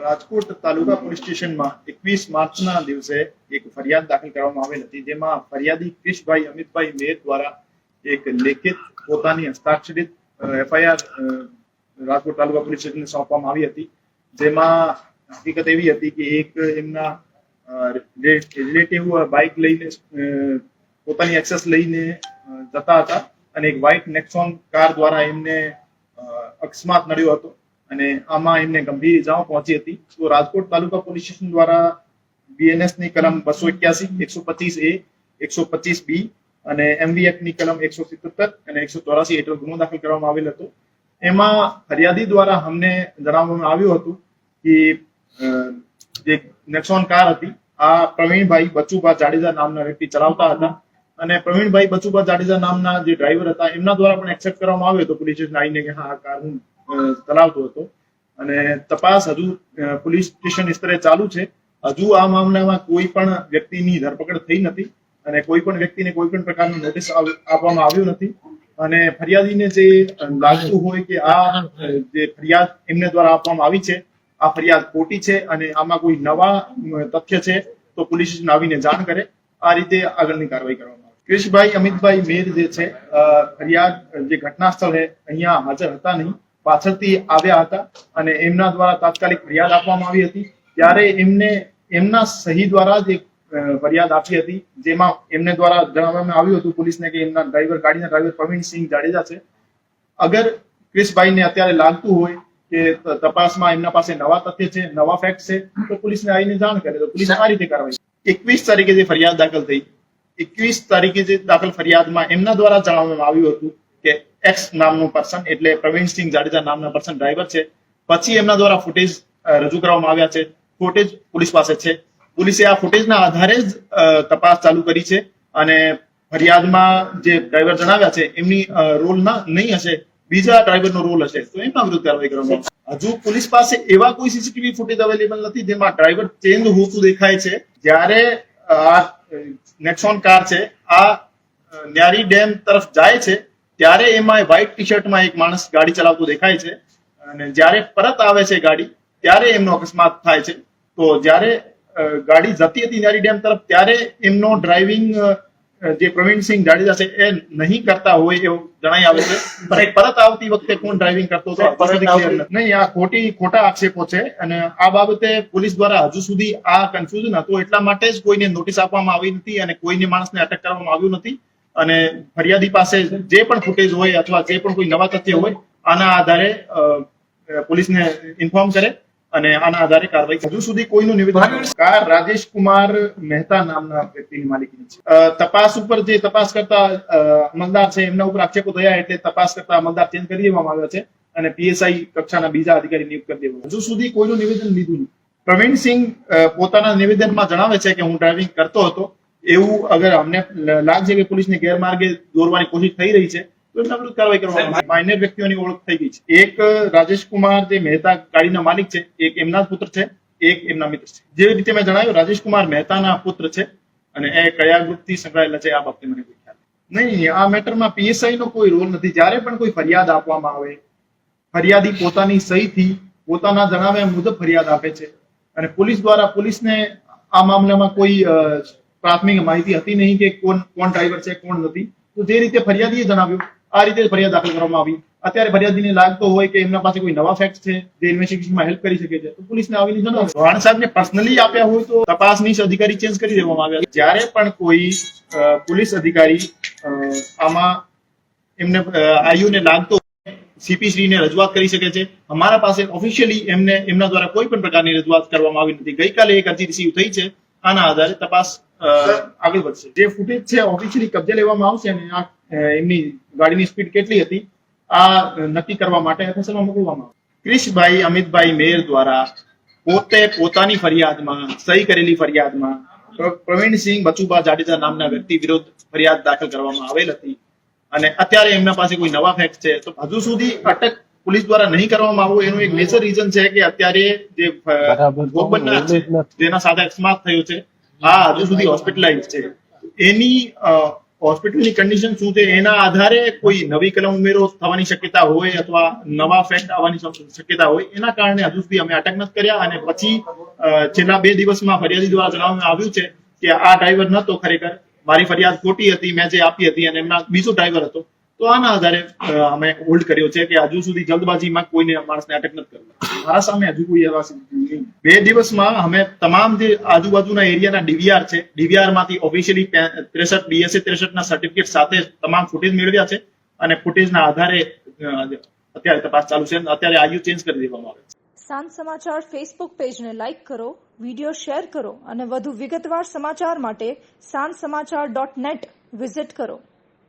Rajkot taluka police સ્ટેશનમાં એકવીસ માર્ચના દિવસે એક ફરિયાદ દાખલ કરવામાં આવેલ હતી. જેમાં ફરિયાદી ક્રિશભાઈ અમિતભાઈ મેર દ્વારા એક લેખિત પોતાની હસ્તાક્ષરિત એફઆઈઆર રાજકોટ તાલુકા પોલીસ સ્ટેશનને સોંપવામાં આવી હતી. જેમાં હકીકત એવી હતી કે એક એમના રિલેટિવ બાઇક લઈને પોતાની એક્સેસ લઈને જતા હતા અને એક વ્હાઇટ નેક્સોન કાર દ્વારા એમને અકસ્માત નડ્યો હતો. અને આમાં એમને ગંભીર ઇજાઓ પહોંચી હતી. તો રાજકોટ તાલુકા પોલીસ સ્ટેશન દ્વારા બીએનએસની કલમ બસો એક્યાસી, એકસો પચીસ એ એકસો પચીસ બી અને એમવી એક્ટની કલમ એકસો સિત્તોતેર અને એકસો ચોરાસી હેઠળ ગુનો દાખલ કરવામાં આવેલ હતો. એમાં ફરિયાદી દ્વારા અમને જણાવવામાં આવ્યું હતું કે જે નેક્સોન કાર હતી, આ પ્રવીણભાઈ બચુભા જાડેજા નામના વ્યક્તિ ચલાવતા હતા. અને પ્રવીણભાઈ બચુભા જાડેજા નામના જે ડ્રાઈવર હતા, એમના દ્વારા પણ એક્સેપ્ટ કરવામાં આવ્યો હતો. પોલીસ સ્ટેશન આવીને કે હા, આ કાર હું અ, ચલાવતો હતો. અને તપાસ હજુ પોલીસ સ્ટેશન સ્તરે ચાલુ છે. હજુ આ મામલામાં કોઈ પણ વ્યક્તિની ધરપકડ થઈ નથી અને કોઈ પણ વ્યક્તિને કોઈ પણ પ્રકારનું નોટિસ આપવામાં આવ્યું નથી. અને ફરિયાદીને જે લાગતું હોય કે આ જે ફરિયાદ એમને દ્વારા આપવામાં આવી છે આ ફરિયાદ ખોટી છે અને આમાં કોઈ નવા તથ્ય છે તો પોલીસ આવીને જાણ કરે. આ રીતે આગળની કાર્યવાહી કરવામાં આવે. ક્રિશભાઈ અમિતભાઈ મેર જે છે ફરિયાદ જે ઘટના સ્થળે અહીંયા હાજર હતા નહીં. પાછળથી આવ્યા હતા અને એમના દ્વારા તાત્કાલિક ફરિયાદ આપવામાં આવી હતી. ત્યારે એમને, એમના સહી દ્વારા જ એક ફરિયાદ આપી હતી, જેમાં એમને દ્વારા જણાવવામાં આવ્યું હતું પોલીસને કે એમના ડ્રાઈવર, ગાડીના ડ્રાઈવર પ્રવીણસિંહ જાડેજા છે. અગર ક્રિશભાઈને અત્યારે લાગતું હોય કે તપાસમાં એમના પાસે નવા તથ્ય છે, નવા ફેક્ટ છે, તો પોલીસને આવીને જાણ કરે. તો પોલીસ આ રીતે કાર્યવાહી એકવીસ તારીખે જે ફરિયાદ દાખલ થઈ, એકવીસ તારીખે જે દાખલ ફરિયાદમાં એમના દ્વારા જણાવવામાં આવ્યું હતું એક્સ નામનું પર્સન એટલે પ્રવીણસિંહ જાડેજા નામના પર્સન ડ્રાઈવર છે. પછી એમના દ્વારા ફૂટેજ રજૂ કરવામાં આવ્યા છે. ફૂટેજ પોલીસ પાસે છે. પોલીસે આ ફૂટેજના આધારે જ તપાસ ચાલુ કરી છે અને ફરિયાદમાં જે ડ્રાઈવર જણાવ્યા છે, એમની રોલ ના નહીં હશે, બીજા ડ્રાઈવરનો રોલ હશે. તો એમના વિરુદ્ધ કાર્યવાહી કરવામાં હજુ પોલીસ પાસે એવા કોઈ સીસીટીવી ફૂટેજ અવેલેબલ નથી જેમાં ડ્રાઈવર ચેન્જ હોતું દેખાય છે. જ્યારે આ, નેક્સોન કાર છે, આ ન્યારી ડેમ તરફ જાય છે ત્યારે એમાં વ્હાઇટ ટી શર્ટમાં એક માણસ ગાડી ચલાવતો દેખાય છે. અને જ્યારે પરત આવે છે ગાડી ત્યારે એમનો અકસ્માત થાય છે. તો જ્યારે ગાડી જતી હતી ન્યારી ડેમ તરફ ત્યારે એમનો ડ્રાઇવિંગ જે પ્રવીણસિંહ જાડેજા છે એ નહીં કરતા હોય એવું જણાઈ આવે છે. પણ પરત આવતી વખતે કોણ ડ્રાઇવિંગ કરતો હતો. નહીં આ ખોટી ખોટા આક્ષેપો છે. અને આ બાબતે પોલીસ દ્વારા હજુ સુધી આ કન્ફ્યુઝન હતું. એટલા માટે જ કોઈને નોટિસ આપવામાં આવી નથી અને કોઈને માણસને અટક કરવામાં આવ્યું નથી. અને ફરિયાદી પાસે જે પણ ફૂટેજ હોય અથવા જે પણ કોઈ નવા તથ્ય હોય આના આધારે પોલીસને ઇન્ફોર્મ કરે અને આના આધારે કાર્યવાહી હજુ સુધી કોઈનું નિવેદન કાર રાજેશ કુમાર મહેતા નામના વ્યક્તિની માલિકીની છે. તપાસ ઉપર જે તપાસ કરતા અમલદાર છે એમના ઉપર આક્ષેપો થયા એટલે તપાસ કરતા અમલદાર ચેન્જ કરી દેવામાં આવ્યો છે અને પીએસઆઈ કક્ષાના બીજા અધિકારી નિયુક્ત કરી દેવામાં હજુ સુધી કોઈનું નિવેદન લીધું નહીં પ્રવીણસિંહ પોતાના નિવેદનમાં જણાવે છે કે હું ડ્રાઇવિંગ કરતો હતો. એવું અગર અમને લાગશે કે પોલીસને ગેરમાર્ગે દોરવાની કોશિશ થઈ રહી છે તો એમના વિરુદ્ધ કાર્યવાહી કરવામાં. માઇનર વ્યક્તિઓની ઓળખ થઈ ગઈ છે. એક રાજેશ કુમાર જે મહેતા ગાડીના માલિક છે એક એમના પુત્ર છે એક એમના મિત્ર છે. જે રીતે મેં જણાવ્યું રાજેશ કુમાર મહેતાના પુત્ર છે અને એ કયા ગ્રુપથી સંકળાયેલા છે આ બાબતે મને કોઈ ખ્યાલ નહીં આ મેટરમાં પીએસઆઈ નો કોઈ રોલ નથી. જ્યારે પણ કોઈ ફરિયાદ આપવામાં આવે ફરિયાદી પોતાની સહીથી પોતાના જણાવ્યા મુજબ ફરિયાદ આપે છે અને પોલીસ દ્વારા પોલીસને આ મામલામાં કોઈ પ્રાથમિક માહિતી હતી નહીં કે કોણ કોણ ડ્રાઈવર છે, કોણ નથી. તો જે રીતે ફરિયાદીએ જણાવ્યું, આ રીતે ફરિયાદ દાખલ કરવામાં આવી. અત્યારે ફરિયાદીને લાગતો હોય કે એમના પાસે કોઈ નવા ફેક્ટ છે, જે ઇન્વેસ્ટિગેશનમાં હેલ્પ કરી શકે છે. તો પોલીસને આવીને જણાવો. વાણ સાહેબને પર્સનલી આપ્યા હોય તો તપાસનીશ અધિકારી ચેન્જ કરી દેવામાં આવ્યા જ્યારે પણ કોઈ પોલીસ અધિકારી આમાં એમને આયુને લાગતો સીપી શ્રીને રજૂઆત કરી શકે છે. અમારા પાસે ઓફિશિયલી એમને, એમના દ્વારા કોઈ પણ પ્રકારની રજૂઆત કરવામાં આવી નથી. ગઈકાલે એક અરજી રિસીવ થઈ છે. આના આધારે તપાસ આગળ વધશે. જે ફૂટેજ છે ઓફિશિયલી કબજે લેવામાં આવશે અને આ એમની ગાડીની સ્પીડ કેટલી હતી આ નક્કી કરવા માટે એફએસએલમાં મોકલવામાં આવશે. ક્રિશભાઈ અમિતભાઈ મેયર દ્વારા પોતે પોતાની ફરિયાદમાં સહી કરેલી ફરિયાદમાં પ્રવીણસિંહ બચુભા જાડેજા નામના વ્યક્તિ વિરુદ્ધ ફરિયાદ દાખલ કરવામાં આવેલ હતી. અને અત્યારે એમના પાસે કોઈ નવા ફેક્ટ છે તો હજુ સુધી અટક પોલીસ દ્વારા નહીં કરવામાં આવવું એનું એક મેજર રીઝન છે કે અત્યારે જે ભોગ બનનાર છે જેના સાથે અકસ્માત થયો છે આ હજુ સુધી હોસ્પિટલાઇઝ છે. એની હોસ્પિટલની કન્ડિશન શું છે? એના આધારે કોઈ નવી કલમ ઉમેરો થવાની શક્યતા હોય અથવા નવા ફેક્ટ આવવાની શક્યતા હોય, એના કારણે હજુ સુધી અમે અટક નથી કર્યા અને પછી છેલ્લા બે દિવસમાં ફરિયાદી દ્વારા જણાવવામાં આવ્યું છે કે આ ડ્રાઈવર નતો ખરેખર. મારી ફરિયાદ ખોટી હતી, મેં જે આપી હતી અને એમના બીજો ડ્રાઈવર હતો. તો આના આધારે અમે હોલ્ડ કર્યો છે કે હજુ સુધી જલ્દબાજીમાં કોઈને માણસને અટક નથી કર્યો. મારા સામે હજુ કોઈ એવા. બે દિવસમાં અમે તમામ જે આજુબાજુના એરિયાના ડીવીઆર છે ડીવીઆરમાંથી ઓફિશિયલી ત્રેસઠ બીએસએ ત્રેસઠ ના સર્ટિફિકેટ સાથે તમામ ફૂટેજ મેળવ્યા છે અને ફૂટેજના આધારે અત્યારે તપાસ ચાલુ છે અત્યારે આયુ ચેન્જ કરી દેવામાં આવે છે. સાંજ સમાચાર ફેસબુક પેજને લાઇક કરો વિડિયો શેર કરો અને વધુ વિગતવાર સમાચાર માટે સાંજ સમાચાર ડોટ નેટ વિઝિટ કરો.